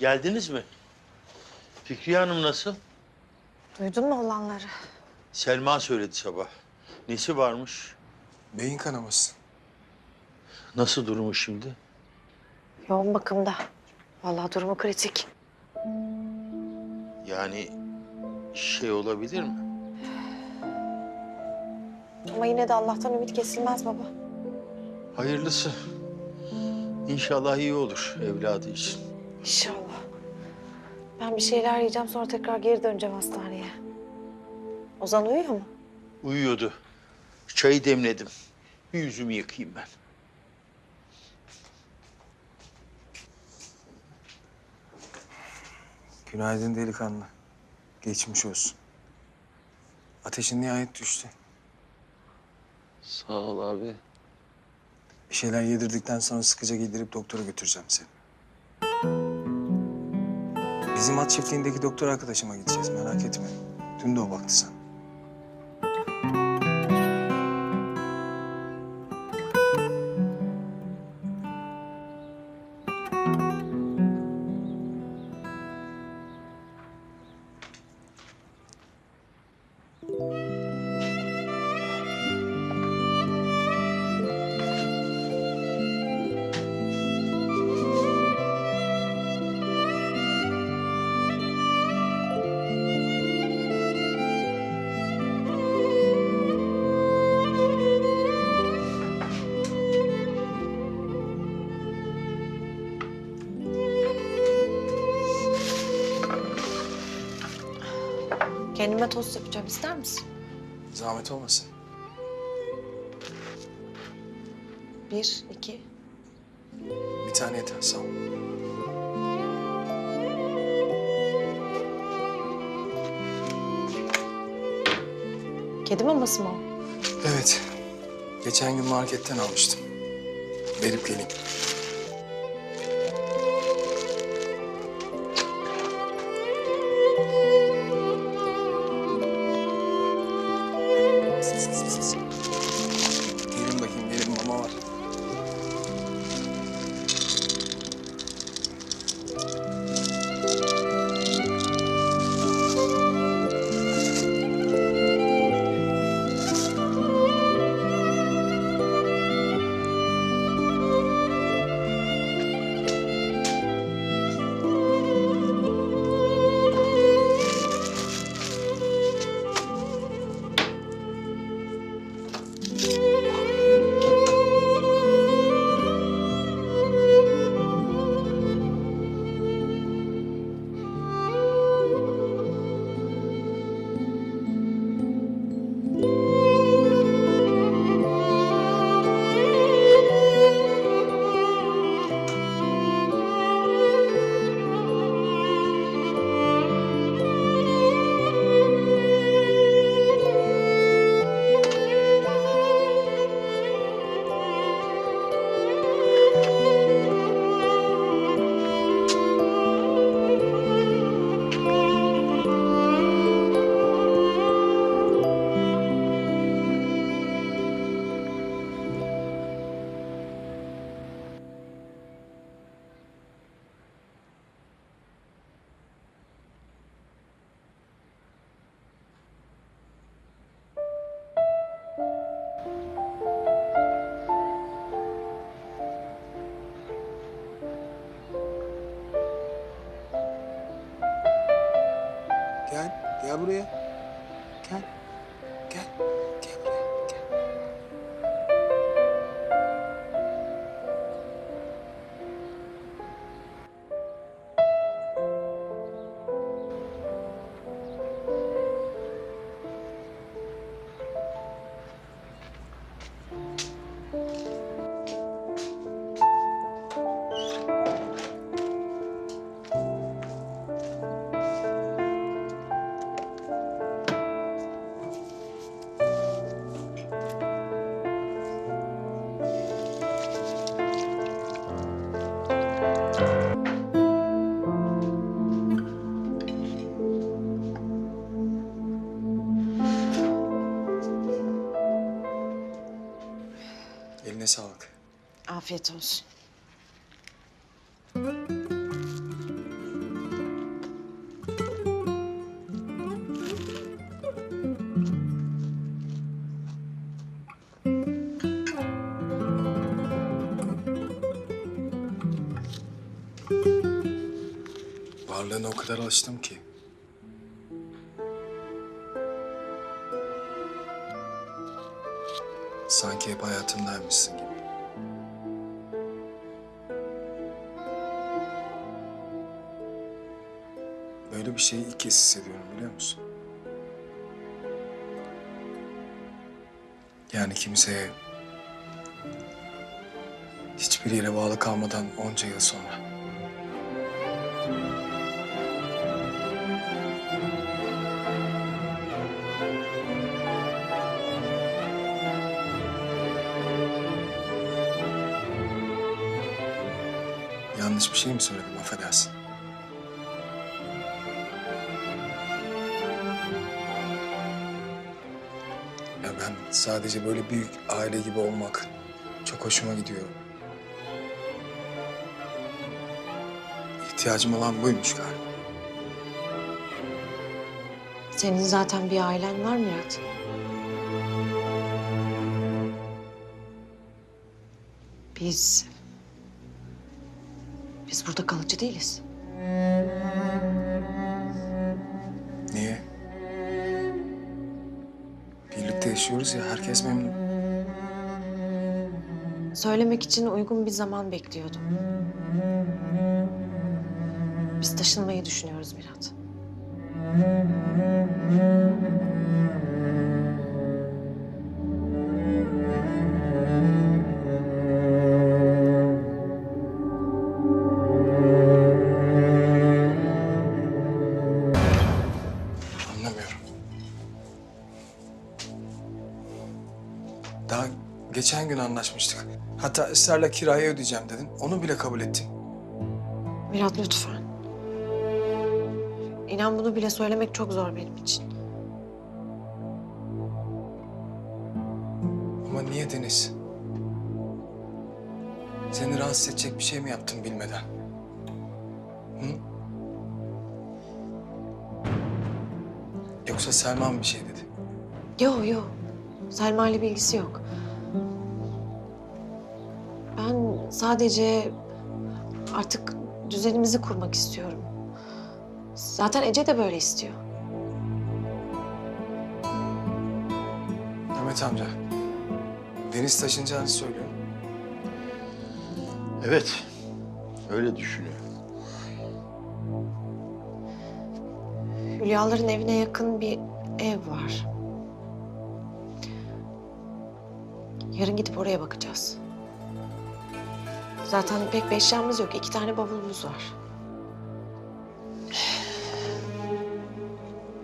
Geldiniz mi? Fikriye Hanım nasıl? Duydun mu olanları? Selma söyledi sabah. Nesi varmış? Beyin kanaması. Nasıl durumu şimdi? Yoğun bakımda. Vallahi durumu kritik. Yani şey olabilir mi? Ama yine de Allah'tan ümit kesilmez baba. Hayırlısı. İnşallah iyi olur evladı için. İnşallah. Ben bir şeyler yiyeceğim sonra tekrar geri döneceğim hastaneye. Ozan uyuyor mu? Uyuyordu. Çayı demledim. Bir yüzümü yıkayayım ben. Günaydın delikanlı. Geçmiş olsun. Ateşin nihayet düştü. Sağ ol abi. Bir şeyler yedirdikten sonra sıkıca giydirip doktora götüreceğim seni. Bizim at çiftliğindeki doktor arkadaşıma gideceğiz merak etme. Dün de o baktı sana. Kendime tost yapacağım. ister misin? Zahmet olmasın. Bir, iki. Bir tane yeter sağ ol. Kedi maması mı o? Evet. Geçen gün marketten almıştım. Verip geleyim. Gel, buraya. Gel, sağlık. Afiyet olsun. Varlığına o kadar alıştım ki. Sanki hep hayatımdaymışsın gibi. Böyle bir şeyi ilk kez hissediyorum biliyor musun? Yani kimseye hiçbir yere bağlı kalmadan onca yıl sonra. Yanlış bir şey mi söyledim affedersin. Ya ben sadece böyle büyük aile gibi olmak çok hoşuma gidiyor. İhtiyacım olan buymuş galiba. Senin zaten bir ailen var Murat. Biz... Biz burada kalıcı değiliz. Niye? Birlikte yaşıyoruz ya herkes memnun. Söylemek için uygun bir zaman bekliyordum. Biz taşınmayı düşünüyoruz Mirat. Daha geçen gün anlaşmıştık. Hatta ısrarla kirayı ödeyeceğim dedin. Onu bile kabul ettin. Mirat lütfen. İnan bunu bile söylemek çok zor benim için. Ama niye Deniz? Seni rahatsız edecek bir şey mi yaptım bilmeden? Hı? Yoksa Selma mı bir şey dedi? Yok yok. Selma ile bir ilgisi yok. Ben sadece artık düzenimizi kurmak istiyorum. Zaten Ece de böyle istiyor. Mehmet amca, Deniz taşınacağını söylüyor. Evet, öyle düşünüyor. Hülyaların evine yakın bir ev var. Yarın gidip oraya bakacağız. Zaten pek bir eşyamız yok. İki tane bavulumuz var.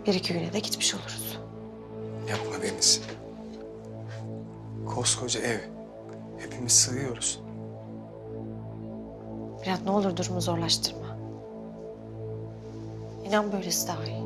Bir iki güne de gitmiş oluruz. Yapma Deniz. Koskoca ev. Hepimiz sığıyoruz. Mirat ne olur durumu zorlaştırma. İnan böylesi daha iyi.